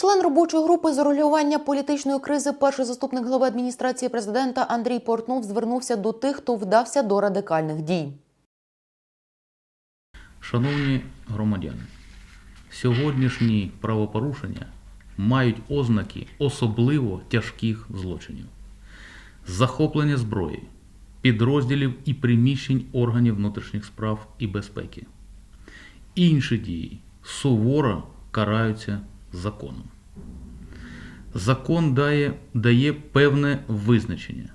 Член робочої групи з регулювання політичної кризи, перший заступник глави адміністрації президента Андрій Портнов звернувся до тих, хто вдався до радикальних дій. Шановні громадяни, сьогоднішні правопорушення мають ознаки особливо тяжких злочинів. Захоплення зброї, підрозділів і приміщень органів внутрішніх справ і безпеки. Інші дії суворо караються законом. Закон дає, дає певне визначення.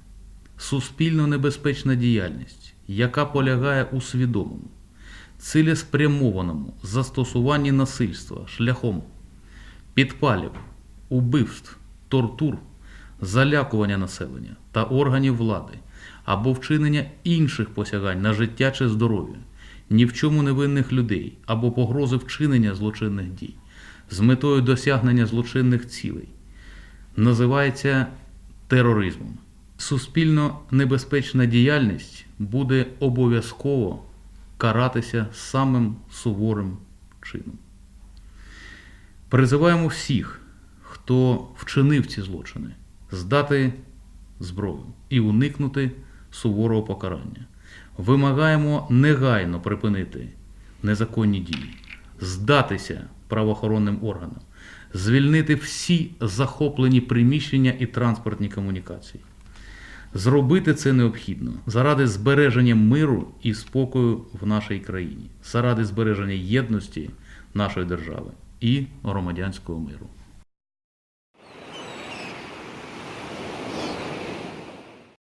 Суспільно небезпечна діяльність, яка полягає у свідомому, цілеспрямованому застосуванні насильства шляхом підпалів, убивств, тортур, залякування населення та органів влади або вчинення інших посягань на життя чи здоров'я, ні в чому невинних людей або погрози вчинення злочинних дій з метою досягнення злочинних цілей, називається тероризмом. Суспільно небезпечна діяльність буде обов'язково каратися самим суворим чином. Призиваємо всіх, хто вчинив ці злочини, здати зброю і уникнути суворого покарання. Вимагаємо негайно припинити незаконні дії, здатися правоохоронним органам, звільнити всі захоплені приміщення і транспортні комунікації. Зробити це необхідно заради збереження миру і спокою в нашій країні, заради збереження єдності нашої держави і громадянського миру.